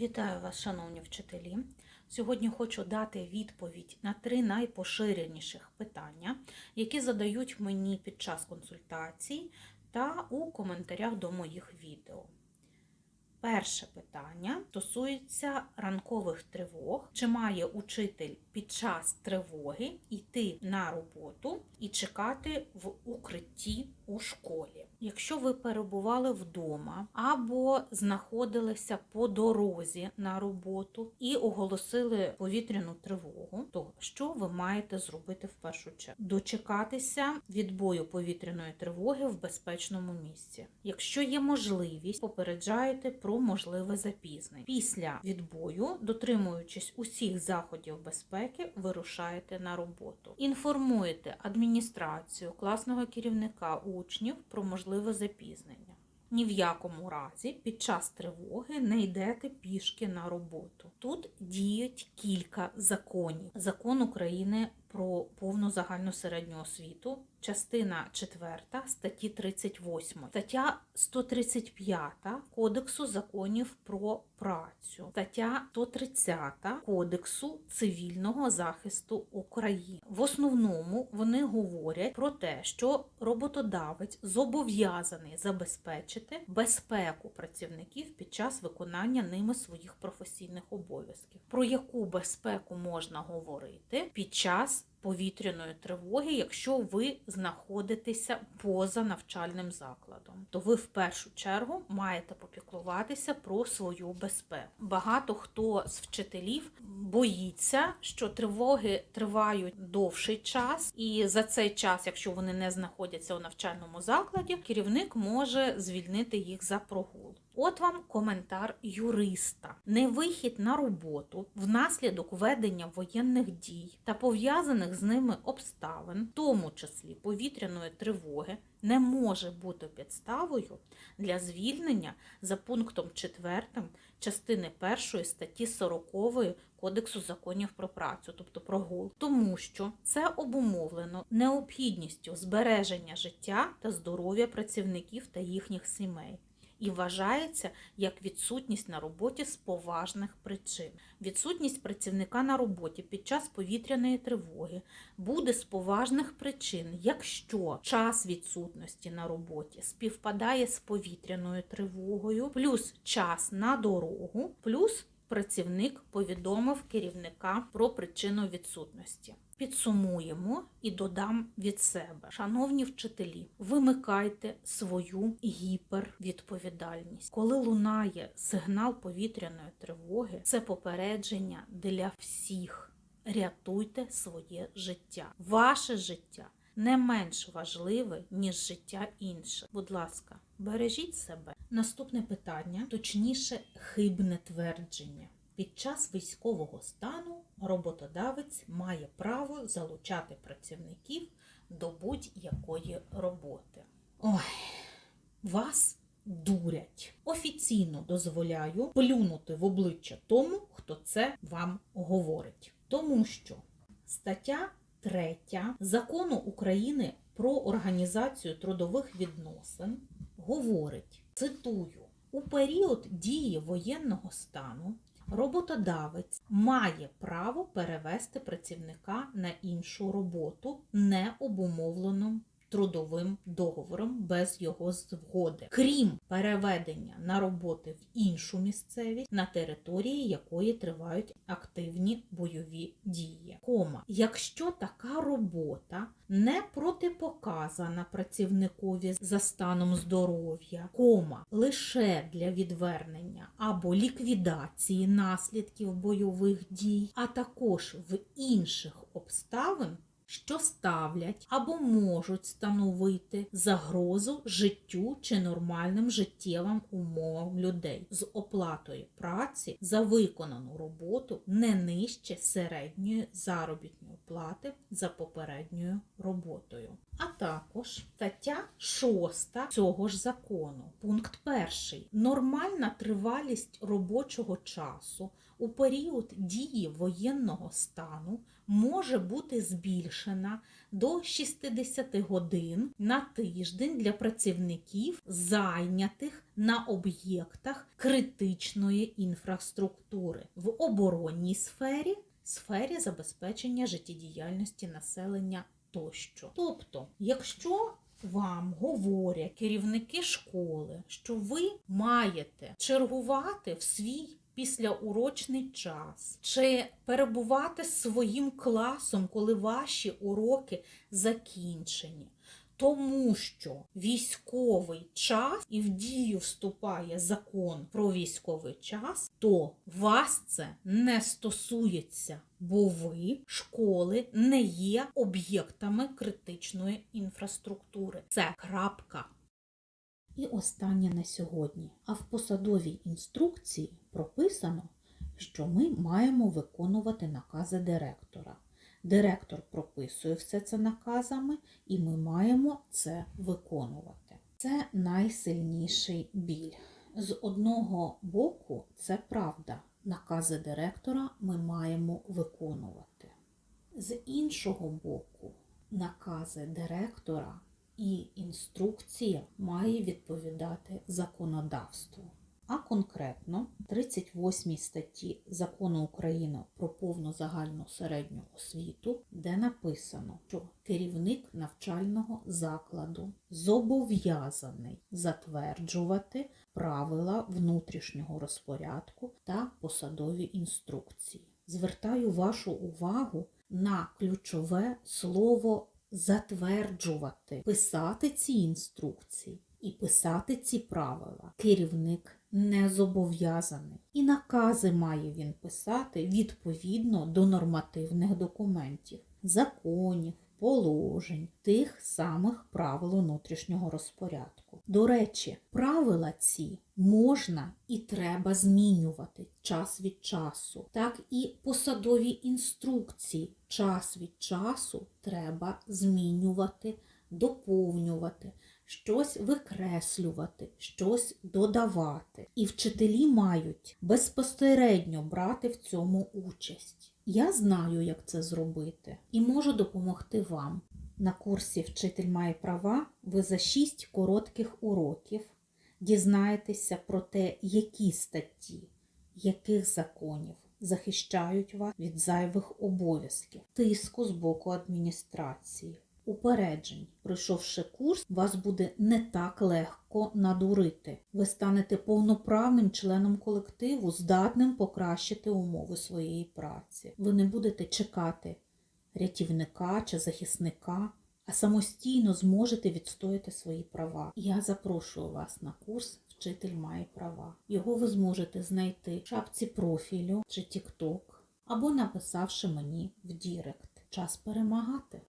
Вітаю вас, шановні вчителі. Сьогодні хочу дати відповідь на три найпоширеніших питання, які задають мені під час консультацій та у коментарях до моїх відео. Перше питання стосується ранкових тривог. Чи має учитель під час тривоги йти на роботу і чекати в укритті у школі? Якщо ви перебували вдома або знаходилися по дорозі на роботу і оголосили повітряну тривогу, то що ви маєте зробити в першу чергу? Дочекатися відбою повітряної тривоги в безпечному місці. Якщо є можливість, попереджаєте про можливе запізнення. Після відбою, дотримуючись усіх заходів безпеки, вирушаєте на роботу. Інформуєте адміністрацію, класного керівника учнів про можливе запізнення. Ні в якому разі під час тривоги не йдете пішки на роботу. Тут діють кілька законів. Закон України про повну загальну середню освіту, частина 4 статті 38, стаття 135 Кодексу законів про працю, стаття 130 Кодексу цивільного захисту України. В основному вони говорять про те, що роботодавець зобов'язаний забезпечити безпеку працівників під час виконання ними своїх професійних обов'язків. Про яку безпеку можна говорити під повітряної тривоги, якщо ви знаходитеся поза навчальним закладом, то ви в першу чергу маєте попіклуватися про свою безпеку. Багато хто з вчителів боїться, що тривоги тривають довший час, і за цей час, якщо вони не знаходяться у навчальному закладі, керівник може звільнити їх за прогул. От вам коментар юриста. Невихід на роботу внаслідок ведення воєнних дій та пов'язаних з ними обставин, в тому числі повітряної тривоги, не може бути підставою для звільнення за пунктом 4 частини 1 статті 40 Кодексу законів про працю, тобто про ГУЛ, тому що це обумовлено необхідністю збереження життя та здоров'я працівників та їхніх сімей і вважається як відсутність на роботі з поважних причин. Відсутність працівника на роботі під час повітряної тривоги буде з поважних причин, якщо час відсутності на роботі співпадає з повітряною тривогою, плюс час на дорогу, плюс працівник повідомив керівника про причину відсутності. Підсумуємо і додам від себе. Шановні вчителі, вимикайте свою гіпервідповідальність. Коли лунає сигнал повітряної тривоги, це попередження для всіх. Рятуйте своє життя. Ваше життя не менш важливе, ніж життя інших. Будь ласка, бережіть себе. Наступне питання, точніше, хибне твердження. Під час військового стану роботодавець має право залучати працівників до будь-якої роботи. Ой, вас дурять. Офіційно дозволяю плюнути в обличчя тому, хто це вам говорить. Тому що стаття 3 закону України про організацію трудових відносин говорить, цитую, у період дії воєнного стану роботодавець має право перевести працівника на іншу роботу, не обумовлену трудовим договором без його згоди, крім переведення на роботи в іншу місцевість, на території якої тривають активні бойові дії. Кома, якщо така робота не протипоказана працівникові за станом здоров'я, кома лише для відвернення або ліквідації наслідків бойових дій, а також в інших обставин що ставлять або можуть становити загрозу життю чи нормальним життєвим умовам людей з оплатою праці за виконану роботу не нижче середньої заробітної плати за попередньою роботою. А також стаття 6 цього ж закону, пункт 1. Нормальна тривалість робочого часу у період дії воєнного стану може бути збільшена до 60 годин на тиждень для працівників, зайнятих на об'єктах критичної інфраструктури в оборонній сфері, сфері забезпечення життєдіяльності населення тощо. Тобто, якщо вам говорять керівники школи, що ви маєте чергувати в свій післяурочний час чи перебувати своїм класом, коли ваші уроки закінчені. Тому що військовий час і в дію вступає закон про військовий час, то вас це не стосується, бо ви школи не є об'єктами критичної інфраструктури. Це крапка. І останнє на сьогодні. А в посадовій інструкції прописано, що ми маємо виконувати накази директора. Директор прописує все це наказами, і ми маємо це виконувати. Це найсильніший біль. З одного боку, це правда. Накази директора ми маємо виконувати. З іншого боку, накази директора і інструкція має відповідати законодавству. А конкретно 38 статті Закону України про повну загальну середню освіту, де написано, що керівник навчального закладу зобов'язаний затверджувати правила внутрішнього розпорядку та посадові інструкції. Звертаю вашу увагу на ключове слово затверджувати, писати ці інструкції і писати ці правила. Керівник не зобов'язаний. І накази має він писати відповідно до нормативних документів, законів, положень, тих самих правил внутрішнього розпорядку. До речі, правила ці можна і треба змінювати час від часу, так і посадові інструкції час від часу треба змінювати, доповнювати щось викреслювати, щось додавати. І вчителі мають безпосередньо брати в цьому участь. Я знаю, як це зробити, і можу допомогти вам. На курсі Вчитель має права ви за 6 коротких уроків дізнаєтеся про те, які статті, яких законів захищають вас від зайвих обов'язків, тиску з боку адміністрації, упереджень. Пройшовши курс, вас буде не так легко надурити. Ви станете повноправним членом колективу, здатним покращити умови своєї праці. Ви не будете чекати рятівника чи захисника, а самостійно зможете відстояти свої права. Я запрошую вас на курс Вчитель має права. Його ви зможете знайти в шапці профілю чи TikTok, або написавши мені в Дірект. Час перемагати.